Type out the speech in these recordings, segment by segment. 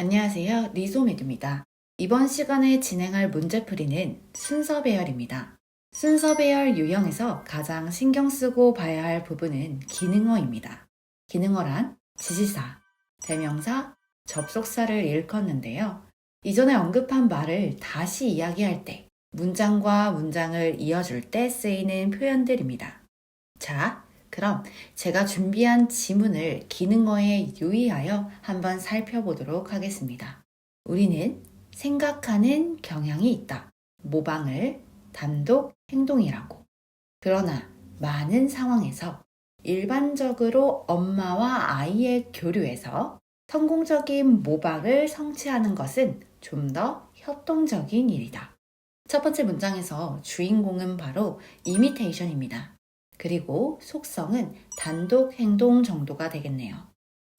안녕하세요. 리소메드입니다. 이번 시간에 진행할 문제풀이는 순서 배열입니다. 순서 배열 유형에서 가장 신경 쓰고 봐야 할 부분은 기능어입니다. 기능어란 지시사, 대명사, 접속사를 일컫는데요. 이전에 언급한 말을 다시 이야기할 때, 문장과 문장을 이어줄 때 쓰이는 표현들입니다. 자, 그럼 제가 준비한 지문을 기능어에 유의하여 한번 살펴보도록 하겠습니다. 우리는 생각하는 경향이 있다. 모방을 단독 행동이라고. 그러나 많은 상황에서 일반적으로 엄마와 아이의 교류에서 성공적인 모방을 성취하는 것은 좀 더 협동적인 일이다. 첫 번째 문장에서 주인공은 바로 이미테이션입니다. 그리고 속성은 단독 행동 정도가 되겠네요.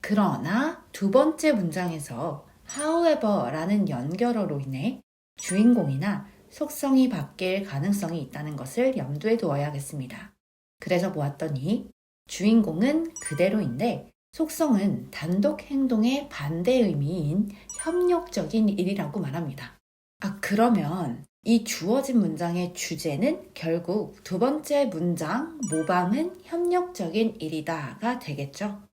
그러나 두 번째 문장에서 however라는 연결어로 인해 주인공이나 속성이 바뀔 가능성이 있다는 것을 염두에 두어야겠습니다. 그래서 보았더니 주인공은 그대로인데 속성은 단독 행동의 반대 의미인 협력적인 일이라고 말합니다. 아, 그러면 이 주어진 문장의 주제는 결국 두 번째 문장, 모방은 협력적인 일이다가 되겠죠.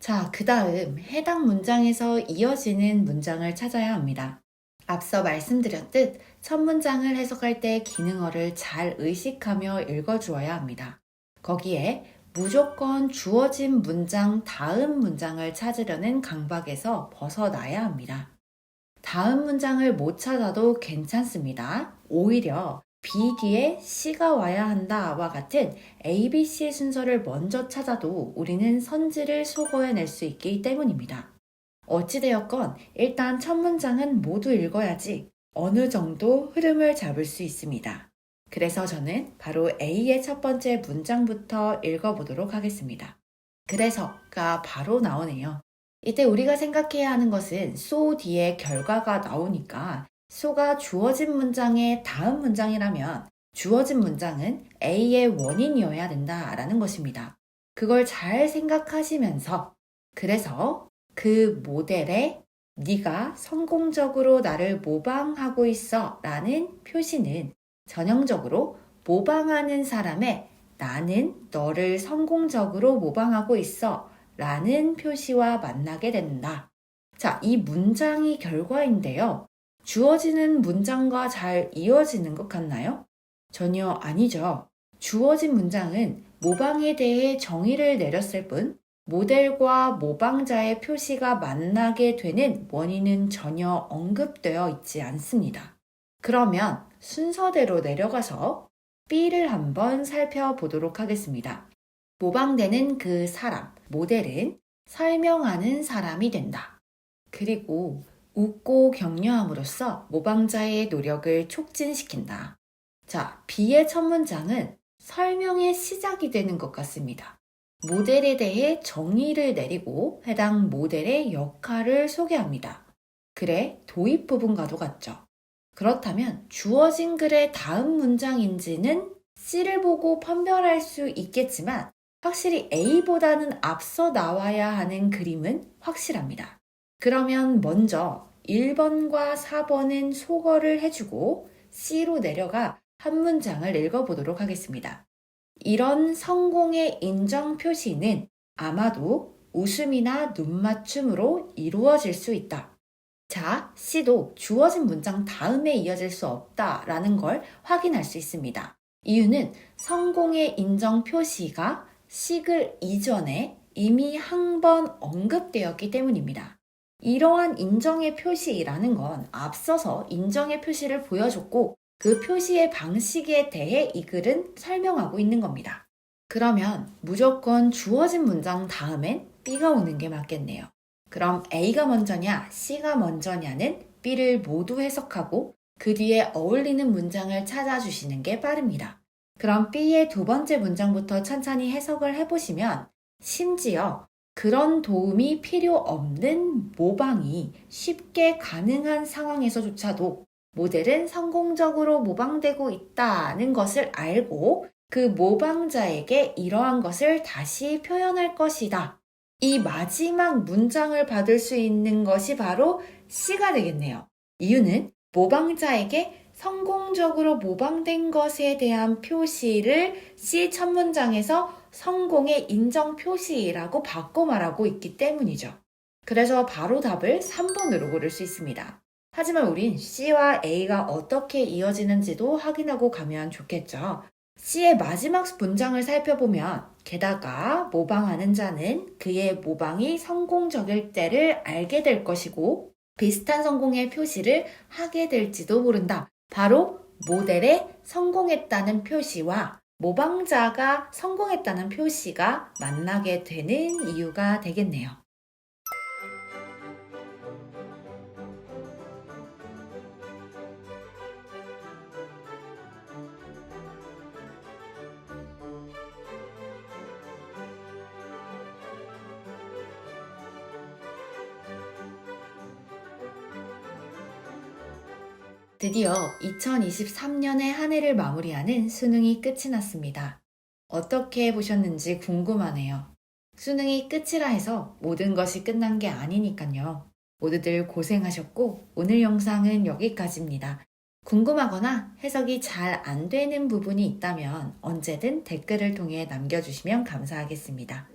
자, 그 다음 해당 문장에서 이어지는 문장을 찾아야 합니다. 앞서 말씀드렸듯 첫 문장을 해석할 때 기능어를 잘 의식하며 읽어주어야 합니다. 거기에 무조건 주어진 문장 다음 문장을 찾으려는 강박에서 벗어나야 합니다. 다음 문장을 못 찾아도 괜찮습니다. 오히려 B 뒤에 C가 와야 한다와 같은 A, B, C 순서를 먼저 찾아도 우리는 선지를 소거해낼 수 있기 때문입니다. 어찌되었건 일단 첫 문장은 모두 읽어야지 어느 정도 흐름을 잡을 수 있습니다. 그래서 저는 바로 A의 첫 번째 문장부터 읽어보도록 하겠습니다. 그래서가 바로 나오네요. 이때 우리가 생각해야 하는 것은 so 뒤에 결과가 나오니까 so가 주어진 문장의 다음 문장이라면 주어진 문장은 A의 원인이어야 된다라는 것입니다. 그걸 잘 생각하시면서 그래서 그 모델에 네가 성공적으로 나를 모방하고 있어 라는 표시는 전형적으로 모방하는 사람의 나는 너를 성공적으로 모방하고 있어 라는 표시와 만나게 된다. 자, 이 문장이 결과인데요. 주어지는 문장과 잘 이어지는 것 같나요? 전혀 아니죠. 주어진 문장은 모방에 대해 정의를 내렸을 뿐 모델과 모방자의 표시가 만나게 되는 원인은 전혀 언급되어 있지 않습니다. 그러면 순서대로 내려가서 B를 한번 살펴보도록 하겠습니다. 모방되는 그 사람, 모델은 설명하는 사람이 된다. 그리고 웃고 격려함으로써 모방자의 노력을 촉진시킨다. 자, B의 첫 문장은 설명의 시작이 되는 것 같습니다. 모델에 대해 정의를 내리고 해당 모델의 역할을 소개합니다. 글의 도입 부분과도 같죠. 그렇다면 주어진 글의 다음 문장인지는 C를 보고 판별할 수 있겠지만 확실히 A보다는 앞서 나와야 하는 그림은 확실합니다. 그러면 먼저 1번과 4번은 소거를 해주고 C로 내려가 한 문장을 읽어보도록 하겠습니다. 이런 성공의 인정 표시는 아마도 웃음이나 눈맞춤으로 이루어질 수 있다. 자, C도 주어진 문장 다음에 이어질 수 없다 라는 걸 확인할 수 있습니다. 이유는 성공의 인정 표시가 시글 이전에 이미 한 번 언급되었기 때문입니다. 이러한 인정의 표시라는 건 앞서서 인정의 표시를 보여줬고 그 표시의 방식에 대해 이 글은 설명하고 있는 겁니다. 그러면 무조건 주어진 문장 다음엔 B가 오는 게 맞겠네요. 그럼 A가 먼저냐, C가 먼저냐는 B를 모두 해석하고 그 뒤에 어울리는 문장을 찾아주시는 게 빠릅니다. 그럼 B의 두 번째 문장부터 천천히 해석을 해보시면 심지어 그런 도움이 필요 없는 모방이 쉽게 가능한 상황에서조차도 모델은 성공적으로 모방되고 있다는 것을 알고 그 모방자에게 이러한 것을 다시 표현할 것이다. 이 마지막 문장을 받을 수 있는 것이 바로 C가 되겠네요. 이유는 모방자에게 성공적으로 모방된 것에 대한 표시를 C 첫 문장에서 성공의 인정 표시라고 바꿔 말하고 있기 때문이죠. 그래서 바로 답을 3번으로 고를 수 있습니다. 하지만 우린 C와 A가 어떻게 이어지는지도 확인하고 가면 좋겠죠. C의 마지막 문장을 살펴보면 게다가 모방하는 자는 그의 모방이 성공적일 때를 알게 될 것이고 비슷한 성공의 표시를 하게 될지도 모른다. 바로 모델에 성공했다는 표시와 모방자가 성공했다는 표시가 만나게 되는 이유가 되겠네요. 드디어 2023년의 한 해를 마무리하는 수능이 끝이 났습니다. 어떻게 보셨는지 궁금하네요. 수능이 끝이라 해서 모든 것이 끝난 게 아니니까요. 모두들 고생하셨고 오늘 영상은 여기까지입니다. 궁금하거나 해석이 잘 안 되는 부분이 있다면 언제든 댓글을 통해 남겨주시면 감사하겠습니다.